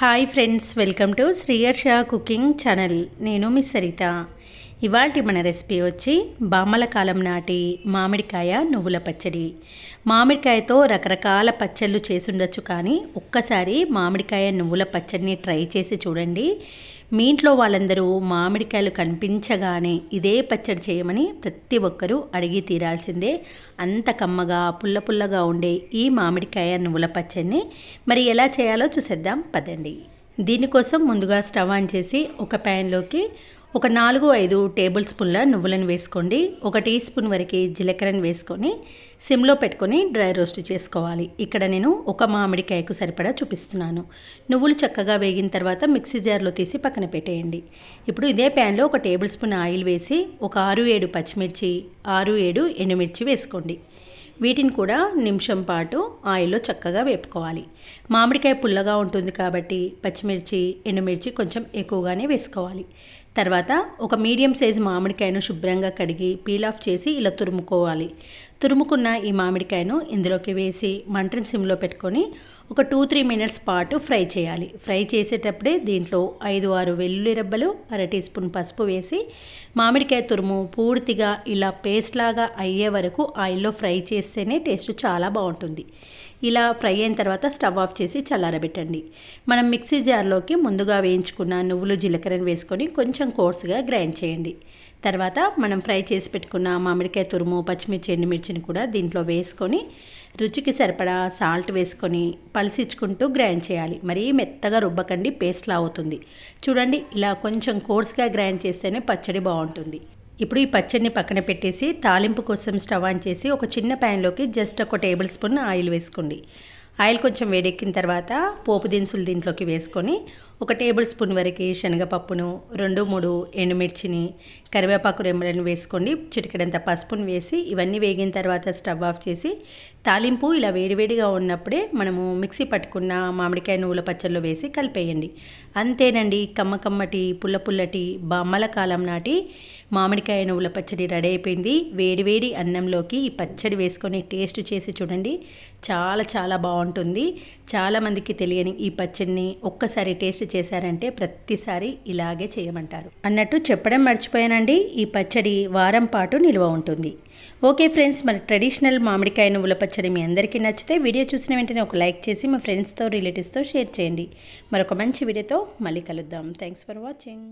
Hi friends welcome to Sriyarsha cooking channel నేను మీ సరిత. ఇవాళ మన రెసిపీ వచ్చి బామ్మల కాలం నాటి మామిడికాయ నువ్వుల పచ్చడి. మామిడికాయతో రకరకాల పచ్చళ్ళు చేసుండొచ్చు కానీ ఒక్కసారి మామిడికాయ నువ్వుల పచ్చడిని ట్రై చేసి చూడండి. మీ ఇంట్లో వాళ్ళందరూ మామిడికాయలు కనిపించగానే ఇదే పచ్చడి చేయమని ప్రతి ఒక్కరూ అడిగి తీరాల్సిందే. అంత కమ్మగా పుల్ల పుల్లగా ఉండే ఈ మామిడికాయ నువ్వుల పచ్చడిని మరి ఎలా చేయాలో చూసేద్దాం పదండి. దీనికోసం ముందుగా స్టవ్ ఆన్ చేసి ఒక ప్యాన్లోకి ఒక నాలుగు ఐదు టేబుల్ స్పూన్ల నువ్వులను వేసుకోండి. ఒక టీ స్పూన్ వరకు జీలకర్రను వేసుకొని సిమ్లో పెట్టుకొని డ్రై రోస్ట్ చేసుకోవాలి. ఇక్కడ నేను ఒక మామిడికాయకు సరిపడా చూపిస్తున్నాను. నువ్వులు చక్కగా వేగిన తర్వాత మిక్సీ జార్లో తీసి పక్కన పెట్టేయండి. ఇప్పుడు ఇదే ప్యాన్లో ఒక టేబుల్ స్పూన్ ఆయిల్ వేసి ఒక ఆరు ఏడు పచ్చిమిర్చి ఆరు ఏడు ఎండుమిర్చి వేసుకోండి. వీటిని కూడా నిమిషం పాటు ఆయిల్లో చక్కగా వేపుకోవాలి. మామిడికాయ పుల్లగా ఉంటుంది కాబట్టి పచ్చిమిర్చి ఎండుమిర్చి కొంచెం ఎక్కువగానే వేసుకోవాలి. తర్వాత ఒక మీడియం సైజు మామిడికాయను శుభ్రంగా కడిగి పీల్ ఆఫ్ చేసి ఇలా తురుముకోవాలి. తురుముకున్న ఈ మామిడికాయను ఇందులోకి వేసి మంటని సిమ్లో పెట్టుకొని ఒక టూ త్రీ మినిట్స్ పాటు ఫ్రై చేయాలి. ఫ్రై చేసేటప్పుడే దీంట్లో ఐదు ఆరు వెల్లుల్లి రెబ్బలు అర టీ స్పూన్ పసుపు వేసి మామిడికాయ తురుము పూర్తిగా ఇలా పేస్ట్ లాగా అయ్యే వరకు ఆయిల్లో ఫ్రై చేస్తేనే టేస్ట్ చాలా బాగుంటుంది. ఇలా ఫ్రై అయిన తర్వాత స్టవ్ ఆఫ్ చేసి చల్లారబెట్టండి. మనం మిక్సీ జార్లోకి ముందుగా వేయించుకున్న నువ్వులు జీలకర్రను వేసుకొని కొంచెం కోర్సుగా గ్రైండ్ చేయండి. తర్వాత మనం ఫ్రై చేసి పెట్టుకున్న మామిడికాయ తురుము పచ్చిమిర్చి ఎండుమిర్చిని కూడా దీంట్లో వేసుకొని రుచికి సరిపడా సాల్ట్ వేసుకొని పలిసిచ్చుకుంటూ గ్రైండ్ చేయాలి. మరీ మెత్తగా రుబ్బకండి పేస్ట్లా అవుతుంది. చూడండి ఇలా కొంచెం కోర్స్గా గ్రైండ్ చేస్తేనే పచ్చడి బాగుంటుంది. ఇప్పుడు ఈ పచ్చడిని పక్కన పెట్టేసి తాలింపు కోసం స్టవ్ ఆన్ చేసి ఒక చిన్న ప్యాన్లోకి జస్ట్ ఒక టేబుల్ స్పూన్ ఆయిల్ వేసుకోండి. ఆయిల్ కొంచెం వేడెక్కిన తర్వాత పోపు దినుసులు దీంట్లోకి వేసుకొని ఒక టేబుల్ స్పూన్ వరకు శనగపప్పును రెండు మూడు ఎండుమిర్చిని కరివేపాకు రెమ్మలను వేసుకోండి. చిటికెడంత పసుపును వేసి ఇవన్నీ వేగిన తర్వాత స్టవ్ ఆఫ్ చేసి తాలింపు ఇలా వేడివేడిగా ఉన్నప్పుడే మనము మిక్సీ పట్టుకున్న మామిడికాయ నువ్వుల పచ్చళ్ళు వేసి కలిపేయండి. అంతేనండి కమ్మ కమ్మటి పుల్ల పుల్లటి బామ్మల కాలం నాటి మామిడికాయ నువ్వుల పచ్చడి రెడీ అయిపోయింది. వేడివేడి అన్నంలోకి ఈ పచ్చడి వేసుకొని టేస్ట్ చేసి చూడండి. చాలా చాలా బాగుంటుంది. చాలామందికి తెలియని ఈ పచ్చడిని ఒక్కసారి టేస్ట్ చేశారంటే ప్రతిసారి ఇలాగే చేయమంటారు. అన్నట్టు చెప్పడం మర్చిపోయానండి. ఈ పచ్చడి వారం పాటు నిల్వ ఉంటుంది. ఓకే ఫ్రెండ్స్ మన ట్రెడిషనల్ మామిడికాయ నువ్వుల పచ్చడి మీ అందరికీ నచ్చితే వీడియో చూసిన వెంటనే ఒక లైక్ చేసి మా ఫ్రెండ్స్తో రిలేటివ్స్తో షేర్ చేయండి. మరొక మంచి వీడియోతో మళ్ళీ కలుద్దాం. Thanks for watching.